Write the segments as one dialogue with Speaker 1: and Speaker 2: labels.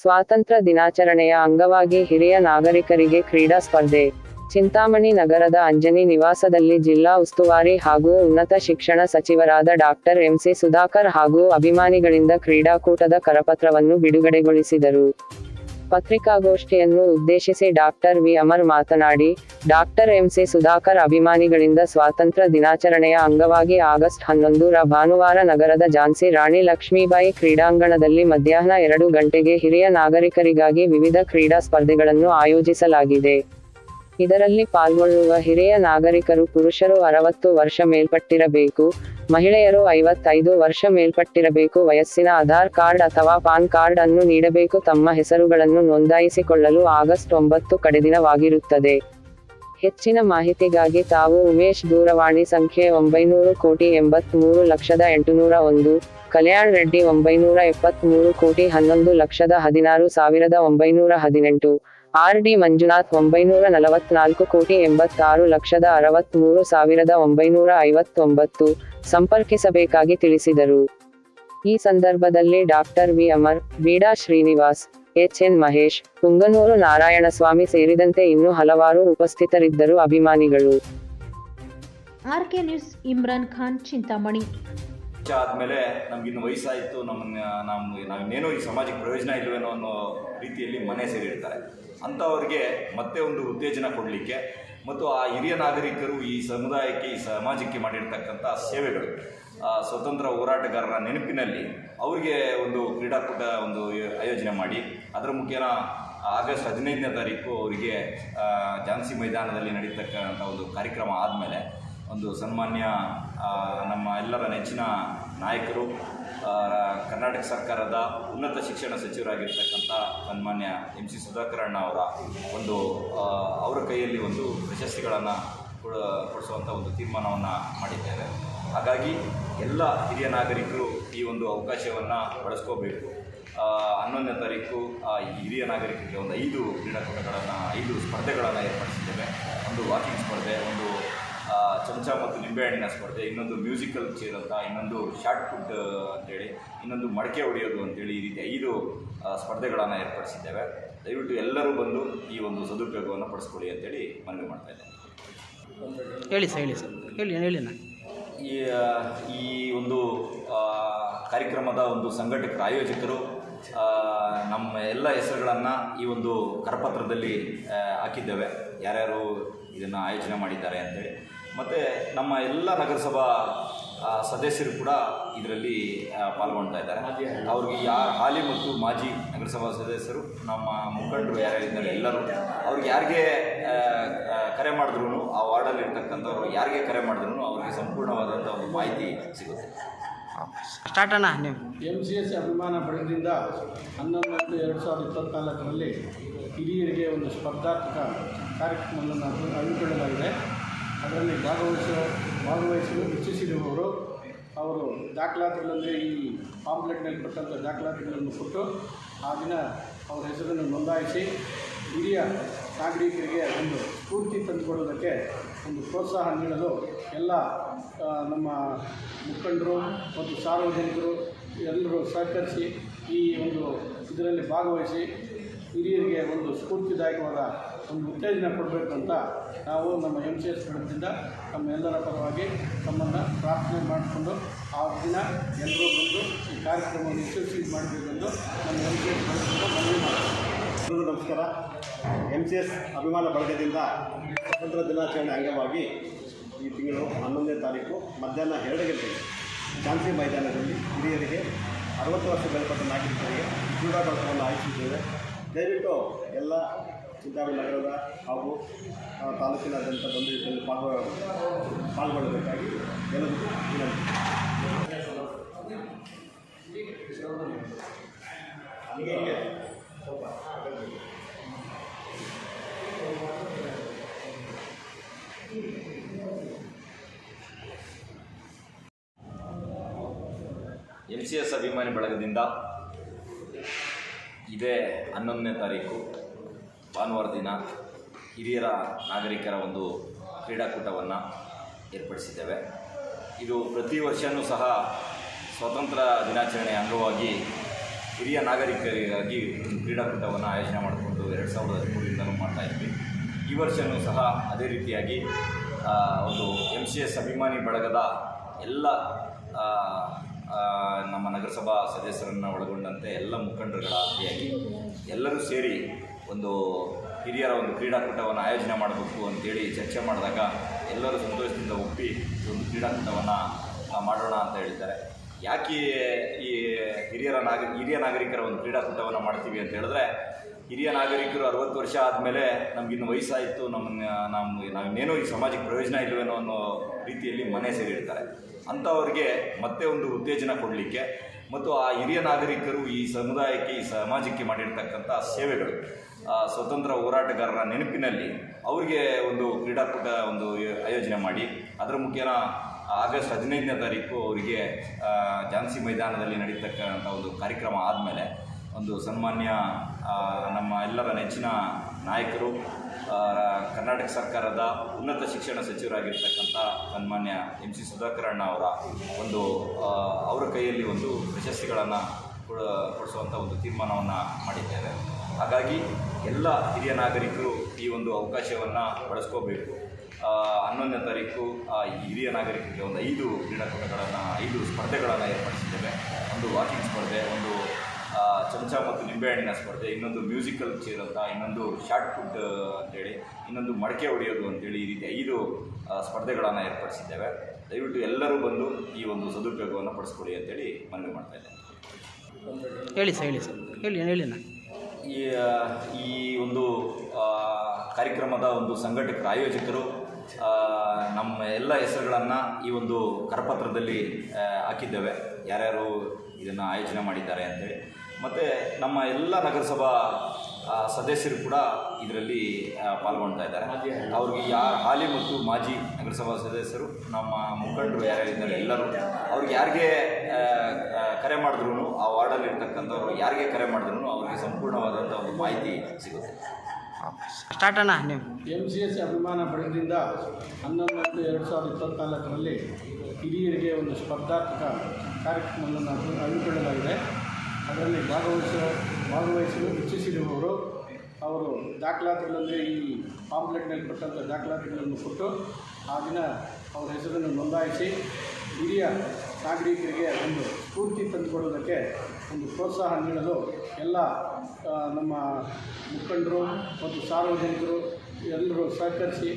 Speaker 1: ಸ್ವಾತಂತ್ರ್ಯ ದಿನಾಚರಣೆಯ ಅಂಗವಾಗಿ ಹಿರಿಯ ನಾಗರಿಕರಿಗೆ ಕ್ರೀಡಾ ಸ್ಪರ್ಧೆ. ಚಿಂತಾಮಣಿ ನಗರದ ಅಂಜನಿ ನಿವಾಸದಲ್ಲಿ ಜಿಲ್ಲಾ ಉಸ್ತುವಾರಿ ಹಾಗೂ ಉನ್ನತ ಶಿಕ್ಷಣ ಸಚಿವರಾದ ಡಾಕ್ಟರ್ ಎಂಸಿ ಸುಧಾಕರ್ ಹಾಗೂ ಅಭಿಮಾನಿಗಳಿಂದ ಕ್ರೀಡಾಕೂಟದ ಕರಪತ್ರವನ್ನು ಬಿಡುಗಡೆಗೊಳಿಸಿದರು. ಪತ್ರಿಕಾಗೋಷ್ಠಿಯನ್ನು ಉದ್ದೇಶಿಸಿ ಡಾಕ್ಟರ್ ವಿ. ಅಮರ್ ಮಾತನಾಡಿ, ಡಾಕ್ಟರ್ ಎಂಸಿ ಸುಧಾಕರ್ ಅಭಿಮಾನಿಗಳಿಂದ ಸ್ವಾತಂತ್ರ್ಯ ದಿನಾಚರಣೆಯ ಅಂಗವಾಗಿ ಆಗಸ್ಟ್ ಹನ್ನೊಂದರ ಭಾನುವಾರ ನಗರದ ಝಾನ್ಸಿ ರಾಣಿ ಲಕ್ಷ್ಮೀಬಾಯಿ ಕ್ರೀಡಾಂಗಣದಲ್ಲಿ ಮಧ್ಯಾಹ್ನ ಎರಡು ಗಂಟೆಗೆ ಹಿರಿಯ ನಾಗರಿಕರಿಗಾಗಿ ವಿವಿಧ ಕ್ರೀಡಾ ಸ್ಪರ್ಧೆಗಳನ್ನು ಆಯೋಜಿಸಲಾಗಿದೆ. ಇದರಲ್ಲಿ ಪಾಲ್ಗೊಳ್ಳುವ ಹಿರಿಯ ನಾಗರಿಕರು ಪುರುಷರು ಅರವತ್ತು ವರ್ಷ ಮೇಲ್ಪಟ್ಟಿರಬೇಕು. ಮಹಿಳೆಯರು ಐವತ್ತೈದು ವರ್ಷ ಮೇಲ್ಪಟ್ಟಿರಬೇಕು, ವಯಸ್ಸಿನ ಆಧಾರ್ ಕಾರ್ಡ್ ಅಥವಾ ಪಾನ್ ಕಾರ್ಡ್ ಅನ್ನು ನೀಡಬೇಕು, ತಮ್ಮ ಹೆಸರುಗಳನ್ನು ನೋಂದಾಯಿಸಿಕೊಳ್ಳಲು ಆಗಸ್ಟ್ ಒಂಬತ್ತು ಕಡೆದಿನವಾಗಿರುತ್ತದೆ. ಹೆಚ್ಚಿನ ಮಾಹಿತಿಗಾಗಿ ತಾವು ಉಮೇಶ್ ದೂರವಾಣಿ ಸಂಖ್ಯೆ ಒಂಬೈನೂರು ಕೋಟಿ ಎಂಬತ್ಮೂರು ಲಕ್ಷದ ಎಂಟುನೂರ ಒಂದು, ಕಲ್ಯಾಣ್ ರೆಡ್ಡಿ ಒಂಬೈನೂರ ಎಪ್ಪತ್ಮೂರು ಕೋಟಿ ಹನ್ನೊಂದು ಲಕ್ಷದ ಹದಿನಾರು ಸಾವಿರದ ಒಂಬೈನೂರ ಹದಿನೆಂಟು. ಆರ್ ಡಿ ಮಂಜುನಾಥ್ ಒಂಬೈನೂರ ನಲವತ್ನಾಲ್ಕು ಕೋಟಿ ಎಂಬತ್ತಾರು ಲಕ್ಷದ ಅರವತ್ಮೂರು ಸಾವಿರದ ಒಂಬೈನೂರ ಐವತ್ತೊಂಬತ್ತು ಸಂಪರ್ಕಿಸಬೇಕಾಗಿ ತಿಳಿಸಿದರು. ಈ ಸಂದರ್ಭದಲ್ಲಿ ಡಾಕ್ಟರ್ ವಿ ಅಮರ್, ಬೀಡಾ ಶ್ರೀನಿವಾಸ್ ಎಚ್ ಎನ್ ಮಹೇಶ್ ಪುಂಗನೂರು ನಾರಾಯಣಸ್ವಾಮಿ ಸೇರಿದಂತೆ ಇನ್ನೂ ಹಲವಾರು ಉಪಸ್ಥಿತರಿದ್ದರು ಅಭಿಮಾನಿಗಳು.
Speaker 2: R K news Imran Khan Chintamani.
Speaker 3: ಆದಮೇಲೆ ನಮಗಿನ್ನು ವಯಸ್ಸಾಯಿತು, ನಮ್ಮನ್ನ ನಮ್ಮ ನಾವಿನ್ನೇನೋ ಈ ಸಮಾಜಕ್ಕೆ ಪ್ರಯೋಜನ ಇಲ್ಲವೇನೋ ಅನ್ನೋ ರೀತಿಯಲ್ಲಿ ಮನೆ ಸೇರಿರ್ತಾರೆ. ಅಂಥವ್ರಿಗೆ ಮತ್ತೆ ಒಂದು ಉತ್ತೇಜನ ಕೊಡಲಿಕ್ಕೆ ಮತ್ತು ಆ ಹಿರಿಯ ನಾಗರಿಕರು ಈ ಸಮುದಾಯಕ್ಕೆ, ಈ ಸಮಾಜಕ್ಕೆ ಮಾಡಿರ್ತಕ್ಕಂಥ ಸೇವೆಗಳು. ಸ್ವತಂತ್ರ ಹೋರಾಟಗಾರರ ನೆನಪಿನಲ್ಲಿ ಅವರಿಗೆ ಒಂದು ಕ್ರೀಡಾಕೂಟ ಒಂದು ಆಯೋಜನೆ ಮಾಡಿ, ಅದರ ಮುಖೇನ ಆಗಸ್ಟ್ ಹದಿನೈದನೇ ತಾರೀಕು ಅವರಿಗೆ ಝಾನ್ಸಿ ಮೈದಾನದಲ್ಲಿ ನಡೀತಕ್ಕಂಥ ಒಂದು ಕಾರ್ಯಕ್ರಮ ಆದಮೇಲೆ ಒಂದು ಸನ್ಮಾನ್ಯ ನಮ್ಮ ಎಲ್ಲರ ನೆಚ್ಚಿನ ನಾಯಕರು ಕರ್ನಾಟಕ ಸರ್ಕಾರದ ಉನ್ನತ ಶಿಕ್ಷಣ ಸಚಿವರಾಗಿರ್ತಕ್ಕಂಥ ಸನ್ಮಾನ್ಯ ಎಂ ಸಿ ಸುಧಾಕರಣ್ಣ ಅವರ ಒಂದು ಅವರ ಕೈಯಲ್ಲಿ ಒಂದು ಪ್ರಶಸ್ತಿಗಳನ್ನು ಕೊಡ ಕೊಡಿಸುವಂಥ ಒಂದು ತೀರ್ಮಾನವನ್ನು ಮಾಡಿದ್ದೇವೆ ಹಾಗಾಗಿ ಎಲ್ಲ ಹಿರಿಯ ನಾಗರಿಕರು ಈ ಒಂದು ಅವಕಾಶವನ್ನು ಬಳಸ್ಕೋಬೇಕು. ಹನ್ನೊಂದನೇ ತಾರೀಕು ಆ, ಹಿರಿಯ ನಾಗರಿಕರಿಗೆ ಒಂದು ಐದು ಕ್ರೀಡಾಕೂಟಗಳನ್ನು ಐದು ಸ್ಪರ್ಧೆಗಳನ್ನು ಏರ್ಪಡಿಸಿದ್ದೇವೆ. ಒಂದು ವಾಕಿಂಗ್ ಸ್ಪರ್ಧೆ ಒಂದು ಚಮಚ ಮತ್ತು ನಿಂಬೆಹಣ್ಣಿನ ಸ್ಪರ್ಧೆ ಇನ್ನೊಂದು ಮ್ಯೂಸಿಕಲ್ ಚೇರ್ ಅಂತ ಇನ್ನೊಂದು ಶಾರ್ಟ್ ಫುಡ್ ಅಂತೇಳಿ ಇನ್ನೊಂದು ಮಡಕೆ ಹೊಡೆಯೋದು ಅಂತೇಳಿ ಈ ರೀತಿ ಐದು ಸ್ಪರ್ಧೆಗಳನ್ನು ಏರ್ಪಡಿಸಿದ್ದೇವೆ. ದಯವಿಟ್ಟು ಎಲ್ಲರೂ ಬಂದು ಈ ಒಂದು ಸದುಪಯೋಗವನ್ನು ಪಡಿಸ್ಕೊಳ್ಳಿ ಅಂತೇಳಿ ಮನವಿ ಮಾಡ್ತಾ ಇದ್ದೇನೆ.
Speaker 4: ಹೇಳಿ ಸರ್ ಹೇಳಿ ಸರ್. ಹೇಳಿ ಹೇಳಿ
Speaker 3: ಈ ಈ ಒಂದು ಕಾರ್ಯಕ್ರಮದ ಒಂದು ಸಂಘಟಕರ ಆಯೋಜಕರು ನಮ್ಮ ಎಲ್ಲ ಹೆಸರುಗಳನ್ನು ಈ ಒಂದು ಕರಪತ್ರದಲ್ಲಿ ಹಾಕಿದ್ದೇವೆ. ಯಾರ್ಯಾರು ಇದನ್ನು ಆಯೋಜನೆ ಮಾಡಿದ್ದಾರೆ ಅಂತೇಳಿ. ಮತ್ತು ನಮ್ಮ ಎಲ್ಲ ನಗರಸಭಾ ಸದಸ್ಯರು ಕೂಡ ಇದರಲ್ಲಿ ಪಾಲ್ಗೊಳ್ತಾ ಇದ್ದಾರೆ. ಅವ್ರಿಗೆ ಯಾರು ಹಾಲಿ ಮತ್ತು ಮಾಜಿ ನಗರಸಭಾ ಸದಸ್ಯರು ನಮ್ಮ ಮುಖಂಡರು ಯಾರ್ಯಾರಿದ್ದಾರೆ ಎಲ್ಲರೂ ಅವ್ರಿಗೆ ಯಾರಿಗೆ ಕರೆ ಮಾಡಿದ್ರು ಆ ವಾರ್ಡಲ್ಲಿ ಇರ್ತಕ್ಕಂಥವ್ರು ಯಾರಿಗೆ ಕರೆ ಮಾಡಿದ್ರು ಅವ್ರಿಗೆ ಸಂಪೂರ್ಣವಾದಂಥ ಒಂದು ಮಾಹಿತಿ ಸಿಗುತ್ತೆ.
Speaker 4: ಸ್ಟಾರ್ಟ್ ಅಣ್ಣ ನೀವು.
Speaker 5: ಎಂ ಸಿ ಎಸ್ ಅಭಿಮಾನ ಪಡೆದಿಂದ ಹನ್ನೊಂದು ಎರಡು ಸಾವಿರದ ಇಪ್ಪತ್ತ್ನಾಲ್ಕರಲ್ಲಿ ಹಿರಿಯರಿಗೆ ಒಂದು ಸ್ಪರ್ಧಾತ್ಮಕ ಕಾರ್ಯಕ್ರಮವನ್ನು ಹಮ್ಮಿಕೊಳ್ಳಲಾಗಿದೆ. ಭಾಗವಹಿಸಲು ಇಚ್ಛಿಸಿರುವವರು ಅವರು ದಾಖಲಾತಿಗಳಲ್ಲಿ ಈ ಪಾಂಪ್ಲೆಟ್ನಲ್ಲಿ ಕೊಟ್ಟಂಥ ದಾಖಲಾತಿಗಳನ್ನು ಕೊಟ್ಟು ಆ ದಿನ ಅವರ ಹೆಸರನ್ನು ನೋಂದಾಯಿಸಿ ಹಿರಿಯ ನಾಗರಿಕರಿಗೆ ಒಂದು ಸ್ಫೂರ್ತಿ ತಂದುಕೊಡೋದಕ್ಕೆ ಒಂದು ಪ್ರೋತ್ಸಾಹ ನೀಡಲು ಎಲ್ಲ ನಮ್ಮ ಮುಖಂಡರು ಮತ್ತು ಸಾರ್ವಜನಿಕರು ಎಲ್ಲರೂ ಸಹಕರಿಸಿ ಈ ಒಂದು ಇದರಲ್ಲಿ ಭಾಗವಹಿಸಿ ಹಿರಿಯರಿಗೆ ಒಂದು ಸ್ಫೂರ್ತಿದಾಯಕವಾದ ಒಂದು ಉತ್ತೇಜನ ಅಂತ ನಾವು ನಮ್ಮ ಎಂ ಸಿ ಎಸ್ ಬಳಗದಿಂದ ನಮ್ಮ ಎಲ್ಲರ ಪರವಾಗಿ ತಮ್ಮನ್ನು ಪ್ರಾರ್ಥನೆ ಮಾಡಿಕೊಂಡು ಆ ದಿನ ಎಲ್ಲರೂ ಬಂದು ಈ ಕಾರ್ಯಕ್ರಮವನ್ನು ಯಶಸ್ವಿ ಮಾಡಬೇಕೆಂದು ನಮ್ಮ ಎಂ ಸಿ ಎಸ್ ಮನವಿ ಮಾಡ್ತೀವಿ.
Speaker 6: ನಮಸ್ಕಾರ. ಎಂ ಸಿ ಎಸ್ ಅಭಿಮಾನ ಬಳಗದಿಂದ ಸ್ವತಂತ್ರ ದಿನಾಚರಣೆ ಅಂಗವಾಗಿ ಈ ತಿಂಗಳು ಹನ್ನೊಂದನೇ ತಾರೀಕು ಮಧ್ಯಾಹ್ನ ಎರಡು ಗಂಟೆಗೆ ಝಾನ್ಸಿ ಮೈದಾನದಲ್ಲಿ ಹಿರಿಯರಿಗೆ ಅರವತ್ತು ವರ್ಷ ಮೇಲ್ಪಟ್ಟ ನಾಗರಿಕರಿಗೆ ಕ್ರೀಡಾಕೂಟವನ್ನು ಆಯೋಜಿಸಿದ್ದೇವೆ ದಯವಿಟ್ಟು ಎಲ್ಲ ಚಿಂತಾಮಣಿ ನಗರದ ಹಾಗೂ ತಾಲೂಕಿನಾದ್ಯಂತ ಬಂದು ಇದರಲ್ಲಿ ಪಾಲ್ಗೊ ಪಾಲ್ಗೊಳ್ಳಬೇಕಾಗಿ ಎಲ್ಲರಿಗೂ
Speaker 3: ಎಂ ಸಿ ಎಸ್ ಅಭಿಮಾನಿ ಬಳಗದಿಂದ ಇದೇ ಹನ್ನೊಂದನೇ ತಾರೀಕು. ಭಾನುವಾರ ದಿನ ಹಿರಿಯರ ನಾಗರಿಕರ ಒಂದು ಕ್ರೀಡಾಕೂಟವನ್ನು ಏರ್ಪಡಿಸಿದ್ದೇವೆ. ಇದು ಪ್ರತಿ ವರ್ಷವೂ ಸಹ ಸ್ವತಂತ್ರ ದಿನಾಚರಣೆ ಅಂಗವಾಗಿ ಹಿರಿಯ ನಾಗರಿಕರಿಗಾಗಿ ಕ್ರೀಡಾಕೂಟವನ್ನು ಆಯೋಜನೆ ಮಾಡಿಕೊಂಡು ಎರಡು ಸಾವಿರದ ಹದಿಮೂರರಿಂದಲೂ ಮಾಡ್ತಾಯಿದ್ವಿ ಈ ವರ್ಷವೂ ಸಹ ಅದೇ ರೀತಿಯಾಗಿ ಒಂದು ಎಂ ಸಿ ಎಸ್ ಅಭಿಮಾನಿ ಬಳಗದ ಎಲ್ಲ ನಮ್ಮ ನಗರಸಭಾ ಸದಸ್ಯರನ್ನು ಒಳಗೊಂಡಂತೆ ಎಲ್ಲ ಮುಖಂಡರುಗಳ ಆದಿಯಾಗಿ ಎಲ್ಲರೂ ಸೇರಿ ಒಂದು ಹಿರಿಯರ ಒಂದು ಕ್ರೀಡಾಕೂಟವನ್ನು ಆಯೋಜನೆ ಮಾಡಬೇಕು ಅಂತೇಳಿ ಚರ್ಚೆ ಮಾಡಿದಾಗ ಎಲ್ಲರೂ ಸಂತೋಷದಿಂದ ಒಪ್ಪಿ ಒಂದು ಕ್ರೀಡಾಕೂಟವನ್ನು ಮಾಡೋಣ ಅಂತ ಹೇಳಿದ್ದಾರೆ. ಯಾಕೆ ಈ ಹಿರಿಯರ ನಾಗ, ಹಿರಿಯ ನಾಗರಿಕರ ಒಂದು ಕ್ರೀಡಾಕೂಟವನ್ನು ಮಾಡ್ತೀವಿ ಅಂತ ಹೇಳಿದ್ರೆ ಹಿರಿಯ ನಾಗರಿಕರು ಅರವತ್ತು ವರ್ಷ ಆದಮೇಲೆ ನಮಗಿನ್ನು ವಯಸ್ಸಾಯಿತು, ನಮ್ಮನ್ನ ನಮ್ಮ ನಾವಿನ್ನೇನೋ ಈ ಸಮಾಜಕ್ಕೆ ಪ್ರಯೋಜನ ಇಲ್ಲವೇನೋ ಅನ್ನೋ ರೀತಿಯಲ್ಲಿ ಮನೆ ಸೇರಿರ್ತಾರೆ ಅಂಥವ್ರಿಗೆ ಮತ್ತೆ ಒಂದು ಉತ್ತೇಜನ ಕೊಡಲಿಕ್ಕೆ ಮತ್ತು ಆ ಹಿರಿಯ ನಾಗರಿಕರು ಈ ಸಮುದಾಯಕ್ಕೆ, ಈ ಸಮಾಜಕ್ಕೆ ಮಾಡಿರ್ತಕ್ಕಂಥ ಸೇವೆಗಳು ಸ್ವತಂತ್ರ ಹೋರಾಟಗಾರರ ನೆನಪಿನಲ್ಲಿ ಅವರಿಗೆ ಒಂದು ಕ್ರೀಡಾಕೂಟ ಒಂದು ಆಯೋಜನೆ ಮಾಡಿ, ಅದರ ಮುಖೇನ ಆಗಸ್ಟ್ ಹದಿನೈದನೇ ತಾರೀಕು ಅವರಿಗೆ ಝಾನ್ಸಿ ಮೈದಾನದಲ್ಲಿ ನಡೀತಕ್ಕಂಥ ಒಂದು ಕಾರ್ಯಕ್ರಮ ಆದಮೇಲೆ ಒಂದು ಸನ್ಮಾನ್ಯ ನಮ್ಮ ಎಲ್ಲರ ನೆಚ್ಚಿನ ನಾಯಕರು ಕರ್ನಾಟಕ ಸರ್ಕಾರದ ಉನ್ನತ ಶಿಕ್ಷಣ ಸಚಿವರಾಗಿರ್ತಕ್ಕಂಥ ಸನ್ಮಾನ್ಯ ಎಂ ಸಿ ಸುಧಾಕರಣ್ಣ ಅವರ ಒಂದು ಅವರ ಕೈಯಲ್ಲಿ ಒಂದು ಪ್ರಶಸ್ತಿಗಳನ್ನು ಕೊಡ ಕೊಡಿಸುವಂಥ ಒಂದು ತೀರ್ಮಾನವನ್ನು ಮಾಡಿದ್ದೇವೆ ಹಾಗಾಗಿ ಎಲ್ಲ ಹಿರಿಯ ನಾಗರಿಕರು ಈ ಒಂದು ಅವಕಾಶವನ್ನು ಬಳಸ್ಕೋಬೇಕು. ಹನ್ನೊಂದನೇ ತಾರೀಕು ಹಿರಿಯ ನಾಗರಿಕರಿಗೆ ಒಂದು ಐದು ಕ್ರೀಡಾಕೂಟಗಳನ್ನು, ಐದು ಸ್ಪರ್ಧೆಗಳನ್ನು ಏರ್ಪಡಿಸಿದ್ದೇವೆ. ಒಂದು ವಾಕಿಂಗ್ ಸ್ಪರ್ಧೆ, ಒಂದು ಚಮಚ ಮತ್ತು ನಿಂಬೆಹಣ್ಣಿನ ಸ್ಪರ್ಧೆ ಇನ್ನೊಂದು ಮ್ಯೂಸಿಕಲ್ ಚೇರ್ ಅಂತ ಇನ್ನೊಂದು ಶಾರ್ಟ್ ಫುಡ್ ಅಂತೇಳಿ ಇನ್ನೊಂದು ಮಡಕೆ ಹೊಡೆಯೋದು ಅಂತೇಳಿ ಈ ರೀತಿ ಐದು ಸ್ಪರ್ಧೆಗಳನ್ನು ಏರ್ಪಡಿಸಿದ್ದೇವೆ. ದಯವಿಟ್ಟು ಎಲ್ಲರೂ ಬಂದು ಈ ಒಂದು ಸದುಪಯೋಗವನ್ನು ಪಡಿಸ್ಕೊಳ್ಳಿ ಅಂತೇಳಿ ಮನವಿ ಮಾಡ್ತಾ ಇದ್ದೇನೆ.
Speaker 4: ಹೇಳಿ ಸರ್ ಹೇಳಿ ಸರ್. ಹೇಳಿ ಹೇಳಿ
Speaker 3: ಈ ಈ ಒಂದು ಕಾರ್ಯಕ್ರಮದ ಒಂದು ಸಂಘಟಕ ಆಯೋಜಕರು ನಮ್ಮ ಎಲ್ಲ ಹೆಸರುಗಳನ್ನು ಈ ಒಂದು ಕರಪತ್ರದಲ್ಲಿ ಹಾಕಿದ್ದೇವೆ. ಯಾರ್ಯಾರು ಇದನ್ನು ಆಯೋಜನೆ ಮಾಡಿದ್ದಾರೆ ಅಂತೇಳಿ. ಮತ್ತು ನಮ್ಮ ಎಲ್ಲ ನಗರಸಭಾ ಸದಸ್ಯರು ಕೂಡ ಇದರಲ್ಲಿ ಪಾಲ್ಗೊಳ್ತಾ ಇದ್ದಾರೆ. ಅವ್ರಿಗೆ ಯಾರು ಹಾಲಿ ಮತ್ತು ಮಾಜಿ ನಗರಸಭಾ ಸದಸ್ಯರು ನಮ್ಮ ಮುಖಂಡರು ಯಾರ್ಯಾರಿದ್ದಾರೆ ಎಲ್ಲರೂ ಅವ್ರಿಗೆ ಯಾರಿಗೆ ಕರೆ ಮಾಡಿದ್ರು ಆ ವಾರ್ಡಲ್ಲಿ ಇರ್ತಕ್ಕಂಥವ್ರು ಯಾರಿಗೆ ಕರೆ ಮಾಡಿದ್ರು ಅವ್ರಿಗೆ ಸಂಪೂರ್ಣವಾದಂಥ ಒಂದು ಮಾಹಿತಿ ಸಿಗುತ್ತೆ.
Speaker 4: ಸ್ಟಾರ್ಟ್ ಅಣ್ಣ. ನೀವು
Speaker 5: ಎಂ ಸಿ ಎಸ್ ಅಭಿಮಾನ ಪಡೆದಿಂದ ಹನ್ನೊಂದು ಎರಡು ಸಾವಿರದ ಇಪ್ಪತ್ತ್ನಾಲ್ಕರಲ್ಲಿ ಹಿರಿಯರಿಗೆ ಒಂದು ಸ್ಪರ್ಧಾತ್ಮಕ ಕಾರ್ಯಕ್ರಮವನ್ನು ಹಮ್ಮಿ- ಹಮ್ಮಿಕೊಳ್ಳಲಾಗಿದೆ. ಅದರಲ್ಲಿ ಭಾಗವಹಿಸುವ, ಭಾಗವಹಿಸಲು ಇಚ್ಛಿಸಿರುವವರು ಅವರು ದಾಖಲಾತಿಗಳಲ್ಲಿ ಈ ಪಾಂಪ್ಲೆಟ್ನಲ್ಲಿ ಕೊಟ್ಟಂಥ ದಾಖಲಾತಿಗಳನ್ನು ಕೊಟ್ಟು ಆ ದಿನ ಅವರ ಹೆಸರನ್ನು ನೋಂದಾಯಿಸಿ ಹಿರಿಯ ನಾಗರಿಕರಿಗೆ ಒಂದು ಸ್ಫೂರ್ತಿ ತಂದುಕೊಡೋದಕ್ಕೆ ಒಂದು ಪ್ರೋತ್ಸಾಹ ನೀಡಲು ಎಲ್ಲ ನಮ್ಮ ಮುಖಂಡರು ಮತ್ತು ಸಾರ್ವಜನಿಕರು ಎಲ್ಲರೂ ಸಹಕರಿಸಿ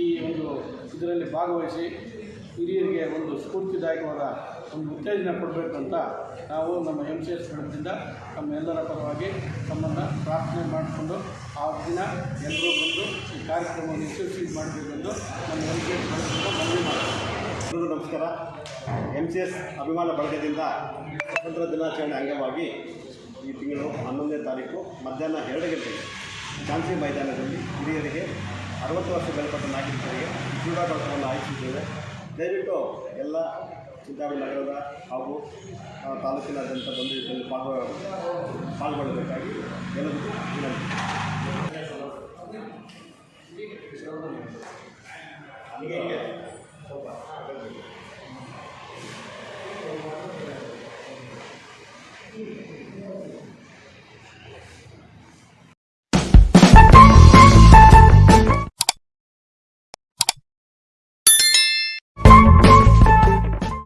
Speaker 5: ಈ ಒಂದು ಇದರಲ್ಲಿ ಭಾಗವಹಿಸಿ ಹಿರಿಯರಿಗೆ ಒಂದು ಸ್ಫೂರ್ತಿದಾಯಕವಾದ ಒಂದು ಉತ್ತೇಜನ ಕೊಡಬೇಕು ಅಂತ ನಾವು ನಮ್ಮ ಎಂ ಸಿ ಎಸ್ ಕಡೆಯಿಂದ ನಮ್ಮ ಎಲ್ಲರ ಪರವಾಗಿ ತಮ್ಮನ್ನು ಪ್ರಾರ್ಥನೆ ಮಾಡಿಕೊಂಡು ಆ ದಿನ ಎಲ್ಲರೂ ಬಂದು ಈ ಕಾರ್ಯಕ್ರಮವನ್ನು ಯಶಸ್ವಿ ಮಾಡಬೇಕೆಂದು ನಮ್ಮ ಎಂ ಸಿ ಎಸ್ ಮನವಿ ಮಾಡ್ತೀವಿ.
Speaker 6: ಎಲ್ರಿಗೂ ನಮಸ್ಕಾರ. ಎಂ ಸಿ ಎಸ್ ಅಭಿಮಾನ ಬಳಗದಿಂದ ಸ್ವತಂತ್ರ ದಿನಾಚರಣೆ ಅಂಗವಾಗಿ ಈ ತಿಂಗಳು ಹನ್ನೊಂದನೇ ತಾರೀಕು ಮಧ್ಯಾಹ್ನ ಎರಡು ಗಂಟೆಗೆ ಝಾನ್ಸಿ ಮೈದಾನದಲ್ಲಿ ಹಿರಿಯರಿಗೆ ಅರವತ್ತು ವರ್ಷ ಮೇಲ್ಪಟ್ಟ ನಾಗರಿಕರಿಗೆ ಕ್ರೀಡಾಕೂಟವನ್ನು ಆಯೋಜಿಸಿದ್ದೇವೆ ದಯವಿಟ್ಟು ಎಲ್ಲ ಚಿಂತಾಮಣಿ ನಗರದ ಹಾಗೂ ತಾಲೂಕಿನಾದ್ಯಂತ ಬಂದು ಇದರಲ್ಲಿ ಪಾಲ್ಗೊಳ್ಳ ಪಾಲ್ಗೊಳ್ಳಬೇಕಾಗಿ ಎಲ್ಲರಿಗೂ ವಿನಂತಿ. 科吧，反正。